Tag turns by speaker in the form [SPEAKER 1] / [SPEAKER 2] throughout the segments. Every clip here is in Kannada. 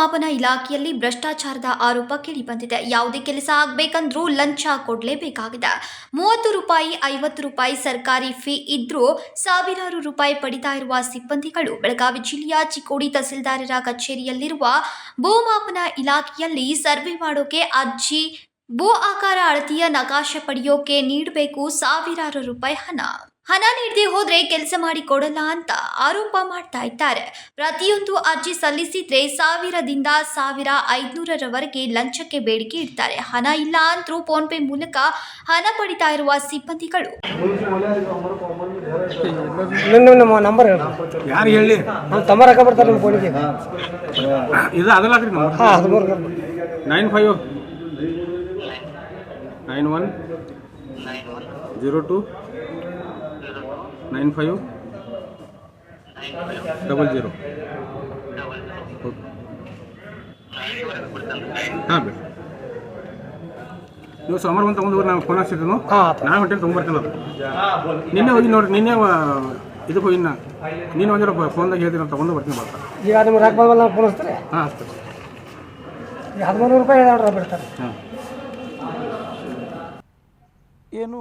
[SPEAKER 1] ಭೂಮಾಪನ ಇಲಾಖೆಯಲ್ಲಿ ಭ್ರಷ್ಟಾಚಾರದ ಆರೋಪ ಕೇಳಿಬಂದಿದೆ. ಯಾವುದೇ ಕೆಲಸ ಆಗಬೇಕಂದ್ರೂ ಲಂಚ ಕೊಡಲೇಬೇಕಾಗಿದೆ. ಮೂವತ್ತು ರೂಪಾಯಿ, ಐವತ್ತು ರೂಪಾಯಿ ಸರ್ಕಾರಿ ಫೀ ಇದ್ರೂ ಸಾವಿರಾರು ರೂಪಾಯಿ ಪಡಿತಾ ಇರುವ ಸಿಬ್ಬಂದಿಗಳು ಬೆಳಗಾವಿ ಜಿಲ್ಲೆಯ ಚಿಕ್ಕೋಡಿ ತಹಸೀಲ್ದಾರರ ಕಚೇರಿಯಲ್ಲಿರುವ ಭೂಮಾಪನ ಇಲಾಖೆಯಲ್ಲಿ ಸರ್ವೆ ಮಾಡೋಕೆ ಅರ್ಜಿ, ಭೂ ಆಕಾರ ಅಳತೆಯ ನಕಾಶೆ ಪಡೆಯೋಕೆ ನೀಡಬೇಕು ಸಾವಿರಾರು ರೂಪಾಯಿ ಹಣ. ಹಣ ನೀಡದೆ ಹೋದ್ರೆ ಕೆಲಸ ಮಾಡಿ ಕೊಡಲ್ಲ ಅಂತ ಆರೋಪ ಮಾಡ್ತಾ ಇದ್ದಾರೆ. ಪ್ರತಿಯೊಂದು ಅರ್ಜಿ ಸಲ್ಲಿಸಿದ್ರೆ ಸಾವಿರದಿಂದ ಸಾವಿರ ಐದುನೂರರವರೆಗೆ ಲಂಚಕ್ಕೆ ಬೇಡಿಕೆ ಇಡ್ತಾರೆ. ಹಣ ಇಲ್ಲ ಅಂತರೂ ಫೋನ್ ಪೇ ಮೂಲಕ ಹಣ ಪಡಿತಾ ಇರುವ ಸಿಬ್ಬಂದಿಗಳು.
[SPEAKER 2] ನಿಮ್ಮ ನಮ್ಮ ನಂಬರ್
[SPEAKER 3] ಯಾರು ಹೇಳಿ?
[SPEAKER 2] ನಮ್ಮ ತಮ್ಮ ರೊಕ್ಕ ಬರ್ತಾರೆ ನಿಮ್ಮ ಫೋನಿಗೆ
[SPEAKER 3] ಇದು ಅದಲ್ಲ ನಂಬರ್
[SPEAKER 2] ಹಾಂ ಹದಿಮೂರು
[SPEAKER 3] nine five nine one zero two nine five double zero. ಹಾಂ ಬೇಡ. ನೀವು ಸೋಮವಾರ ಬಂದು ತೊಗೊಂಡು ನಾವು ಫೋನ್ ಹಚ್ಚಿದ್ರು ನಾನು ಹೊಟ್ಟೆಲಿ ತೊಗೊಂಬರ್ತೀನಿ ಅದು. ನಿನ್ನೆ ಹೋಗಿ ನೋಡ್ರಿ ನಿನ್ನೆ ಇದು ಇದಕ್ಕೆ ಹೋಗಿ ನಾ ನೀನು ಒಂದಿರೋ ಫೋನ್ದಾಗ ಹೇಳ್ತೀನಿ ನಾನು ತೊಗೊಂಡು ಬರ್ತೀನಿ ಬರ್ತಾ
[SPEAKER 2] ಈಗ ನಿಮ್ಗೆ ರಾಕ್ ಬಂದ್ಮೇಲೆ ನಾವು ಫೋನ್ ಹಚ್ತಾರೆ?
[SPEAKER 3] ಹಾಂ ಹಚ್ತಾರೆ
[SPEAKER 2] ಈಗ ಹದಿಮೂರು ರೂಪಾಯಿ ಬಿಡ್ತಾರೆ.
[SPEAKER 3] ಹಾಂ.
[SPEAKER 4] ಏನು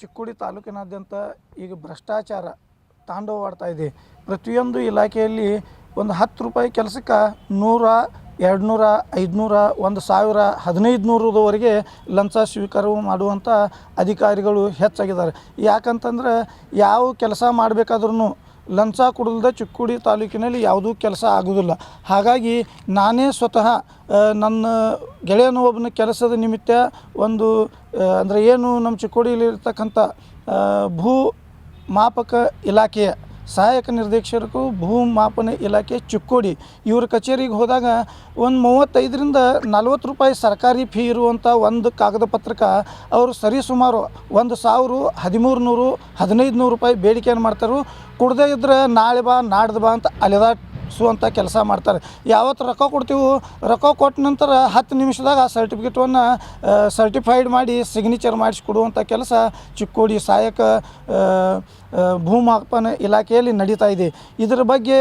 [SPEAKER 4] ಚಿಕ್ಕೋಡಿ ತಾಲೂಕಿನಾದ್ಯಂತ ಈಗ ಭ್ರಷ್ಟಾಚಾರ ತಾಂಡವವಾಡ್ತಾ ಇದೆ. ಪ್ರತಿಯೊಂದು ಇಲಾಖೆಯಲ್ಲಿ ಒಂದು ಹತ್ತು ರೂಪಾಯಿ ಕೆಲಸಕ್ಕೆ ನೂರ ಎರಡು ನೂರ ಐದುನೂರ, ಒಂದು ಸಾವಿರ ಹದಿನೈದು ನೂರದವರೆಗೆ ಲಂಚ ಸ್ವೀಕಾರ ಮಾಡುವಂಥ ಅಧಿಕಾರಿಗಳು ಹೆಚ್ಚಾಗಿದ್ದಾರೆ. ಯಾಕಂತಂದ್ರೆ ಯಾವ ಕೆಲಸ ಮಾಡಬೇಕಾದ್ರೂ ಲಂಚ ಕೊಡಲ್ದ ಚಿಕ್ಕೋಡಿ ತಾಲೂಕಿನಲ್ಲಿ ಯಾವುದೂ ಕೆಲಸ ಆಗೋದಿಲ್ಲ. ಹಾಗಾಗಿ ನಾನೇ ಸ್ವತಃ ನನ್ನ ಗೆಳೆಯನ ಒಬ್ಬನ ಕೆಲಸದ ನಿಮಿತ್ತ ಒಂದು ಅಂದರೆ ಏನು ನಮ್ಮ ಚಿಕ್ಕೋಡಿಯಲ್ಲಿರ್ತಕ್ಕಂಥ ಭೂ ಮಾಪಕ ಇಲಾಖೆಯ ಸಹಾಯಕ ನಿರ್ದೇಶಕರು ಭೂ ಮಾಪನ ಇಲಾಖೆ ಚಿಕ್ಕೋಡಿ. ಇವ್ರ ಕಚೇರಿಗೆ ಹೋದಾಗ ಒಂದು ಮೂವತ್ತೈದರಿಂದ ನಲ್ವತ್ತು ರೂಪಾಯಿ ಸರ್ಕಾರಿ ಫೀ ಇರುವಂಥ ಒಂದು ಕಾಗದ ಪತ್ರಕ್ಕೆ ಅವರು ಸರಿಸುಮಾರು ಒಂದು ಸಾವಿರ ಹದಿಮೂರು ನೂರು ಹದಿನೈದು ನೂರು ರೂಪಾಯಿ ಬೇಡಿಕೆಯನ್ನು ಮಾಡ್ತಾರೆ. ಕುಡ್ದೇ ಇದ್ರೆ ನಾಳೆ ಬಾ, ನಾಡ್ದು ಬಾ ಅಂತ ಅಲೆದಾಡ್ಸುವಂಥ ಕೆಲಸ ಮಾಡ್ತಾರೆ. ಯಾವತ್ತು ರೊಕ್ಕ ಕೊಡ್ತೀವಿ, ರೊಕ್ಕ ಕೊಟ್ಟ ನಂತರ ಹತ್ತು ನಿಮಿಷದಾಗ ಆ ಸರ್ಟಿಫಿಕೇಟನ್ನು ಸರ್ಟಿಫೈಡ್ ಮಾಡಿ ಸಿಗ್ನೇಚರ್ ಮಾಡಿಸ್ಕೊಡುವಂಥ ಕೆಲಸ ಚಿಕ್ಕೋಡಿ ಸಹಾಯಕ ಭೂಮಾಪನ ಇಲಾಖೆಯಲ್ಲಿ ನಡೀತಾ ಇದೆ. ಇದರ ಬಗ್ಗೆ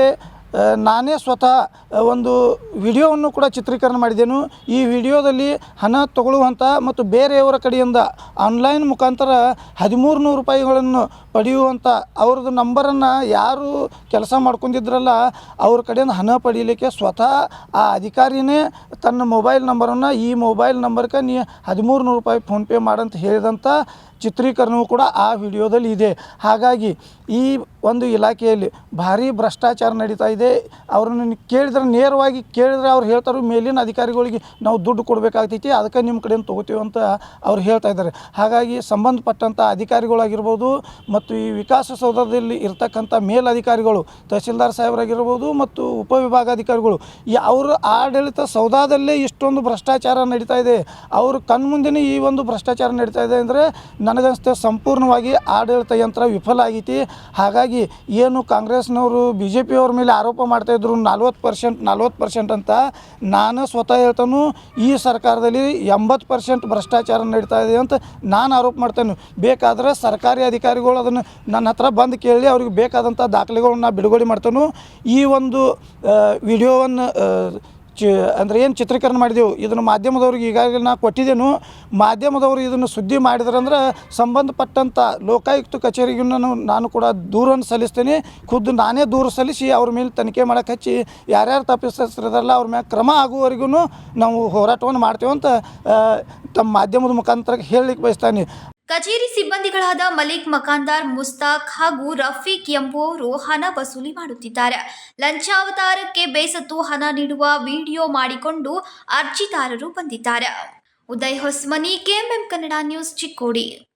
[SPEAKER 4] ನಾನೇ ಸ್ವತಃ ಒಂದು ವಿಡಿಯೋವನ್ನು ಕೂಡ ಚಿತ್ರೀಕರಣ ಮಾಡಿದೆನು ಈ ವಿಡಿಯೋದಲ್ಲಿ ಹಣ ತಗೊಳ್ಳುವಂಥ ಮತ್ತು ಬೇರೆಯವರ ಕಡೆಯಿಂದ ಆನ್ಲೈನ್ ಮುಖಾಂತರ ಹದಿಮೂರು ನೂರು ರೂಪಾಯಿಗಳನ್ನು ಪಡೆಯುವಂಥ ಅವ್ರದ್ದು ನಂಬರನ್ನು ಯಾರು ಕೆಲಸ ಮಾಡ್ಕೊಂಡಿದ್ರಲ್ಲ, ಅವ್ರ ಕಡೆಯಿಂದ ಹಣ ಪಡೀಲಿಕ್ಕೆ ಸ್ವತಃ ಆ ಅಧಿಕಾರಿನೇ ತನ್ನ ಮೊಬೈಲ್ ನಂಬರನ್ನು ಈ ಮೊಬೈಲ್ ನಂಬರ್ಗೆ ನೀ ಹದಿಮೂರು ನೂರು ರೂಪಾಯಿ ಫೋನ್ಪೇ ಮಾಡಂತ ಹೇಳಿದಂಥ ಚಿತ್ರೀಕರಣವೂ ಕೂಡ ಆ ವಿಡಿಯೋದಲ್ಲಿ ಇದೆ. ಹಾಗಾಗಿ ಈ ಒಂದು ಇಲಾಖೆಯಲ್ಲಿ ಭಾರಿ ಭ್ರಷ್ಟಾಚಾರ ನಡೀತಾ ಇದೆ. ಅವ್ರನ್ನ ಕೇಳಿದ್ರೆ ನೇರವಾಗಿ ಕೇಳಿದ್ರೆ ಅವ್ರು ಹೇಳ್ತಾರೆ ಮೇಲಿನ ಅಧಿಕಾರಿಗಳಿಗೆ ನಾವು ದುಡ್ಡು ಕೊಡಬೇಕಾಗ್ತೈತಿ, ಅದಕ್ಕೆ ನಿಮ್ಮ ಕಡೆಯಿಂದ ತೊಗೋತೀವಿ ಅಂತ ಅವ್ರು ಹೇಳ್ತಾ ಇದ್ದಾರೆ. ಹಾಗಾಗಿ ಸಂಬಂಧಪಟ್ಟಂಥ ಅಧಿಕಾರಿಗಳಾಗಿರ್ಬೋದು ಮತ್ತು ಈ ವಿಕಾಸಸೌಧದಲ್ಲಿ ಇರ್ತಕ್ಕಂಥ ಮೇಲಧಿಕಾರಿಗಳು, ತಹಸೀಲ್ದಾರ್ ಸಾಹೇಬರಾಗಿರ್ಬೋದು ಮತ್ತು ಉಪವಿಭಾಗಾಧಿಕಾರಿಗಳು ಈ ಅವರ ಆಡಳಿತ ಸೌಧದಲ್ಲೇ ಇಷ್ಟೊಂದು ಭ್ರಷ್ಟಾಚಾರ ನಡೀತಾ ಇದೆ. ಅವರು ಕಣ್ಮುಂದೆನೇ ಈ ಒಂದು ಭ್ರಷ್ಟಾಚಾರ ನಡೀತಾ ಇದೆ ಅಂದರೆ ನನಗನ್ಸುತ್ತೆ ಸಂಪೂರ್ಣವಾಗಿ ಆಡಳಿತ ಯಂತ್ರ ವಿಫಲ ಆಗೈತಿ. ಹಾಗಾಗಿ ಏನು ಕಾಂಗ್ರೆಸ್ನವರು ಬಿ ಜೆ ಪಿಯವ್ರ ಮೇಲೆ ಆರೋಪ ಮಾಡ್ತಾಯಿದ್ರು ನಲ್ವತ್ತು ಪರ್ಸೆಂಟ್ ನಲ್ವತ್ತು ಪರ್ಸೆಂಟ್ ಅಂತ ನಾನು ಸ್ವತಃ ಹೇಳ್ತಾನು, ಈ ಸರ್ಕಾರದಲ್ಲಿ ಎಂಬತ್ತು ಪರ್ಸೆಂಟ್ ಭ್ರಷ್ಟಾಚಾರ ನಡೀತಾ ಇದೆ ಅಂತ ನಾನು ಆರೋಪ ಮಾಡ್ತೇನೆ. ಬೇಕಾದ್ರೆ ಸರ್ಕಾರಿ ಅಧಿಕಾರಿಗಳು ಅದನ್ನು ನನ್ನ ಹತ್ರ ಬಂದು ಕೇಳಿ ಅವ್ರಿಗೆ ಬೇಕಾದಂಥ ದಾಖಲೆಗಳನ್ನ ಬಿಡುಗಡೆ ಮಾಡ್ತಾನು. ಈ ಒಂದು ವಿಡಿಯೋವನ್ನು ಚಿ ಅಂದರೆ ಏನು ಚಿತ್ರೀಕರಣ ಮಾಡಿದೆವು? ಇದನ್ನು ಮಾಧ್ಯಮದವ್ರಿಗೆ ಈಗಾಗಲೇ ನಾ ಕೊಟ್ಟಿದ್ದೇನು. ಮಾಧ್ಯಮದವರು ಇದನ್ನು ಸುದ್ದಿ ಮಾಡಿದ್ರಂದ್ರೆ ಸಂಬಂಧಪಟ್ಟಂಥ ಲೋಕಾಯುಕ್ತ ಕಚೇರಿಗೂ ನಾನು ಕೂಡ ದೂರನ್ನು ಸಲ್ಲಿಸ್ತೇನೆ. ಖುದ್ದು ನಾನೇ ದೂರು ಸಲ್ಲಿಸಿ ಅವ್ರ ಮೇಲೆ ತನಿಖೆ ಮಾಡೋಕೆ ಹಚ್ಚಿ ಯಾರ್ಯಾರು ತಪ್ಪಿಸ್ತಾರಲ್ಲ ಅವ್ರ ಮ್ಯಾಗ ಕ್ರಮ ಆಗುವವರೆಗೂ ನಾವು ಹೋರಾಟವನ್ನು ಮಾಡ್ತೇವೆ ಅಂತ ತಮ್ಮ ಮಾಧ್ಯಮದ ಮುಖಾಂತರ ಹೇಳಲಿಕ್ಕೆ ಬಯಸ್ತಾನೆ.
[SPEAKER 1] ಕಚೇರಿ ಸಿಬ್ಬಂದಿಗಳಾದ ಮಲಿಕ್ ಮಕಾಂದಾರ್, ಮುಸ್ತಾಕ್ ಹಾಗೂ ರಫೀಕ್ ಎಂಬುವವರು ಹಣ ವಸೂಲಿ ಮಾಡುತ್ತಿದ್ದಾರೆ. ಲಂಚಾವತಾರಕ್ಕೆ ಬೇಸತ್ತು ಹಣ ನೀಡುವ ವಿಡಿಯೋ ಮಾಡಿಕೊಂಡು ಅರ್ಜಿದಾರರು ಬಂದಿದ್ದಾರೆ. Uday Hosmani, KMM Kannada news Chikkodi.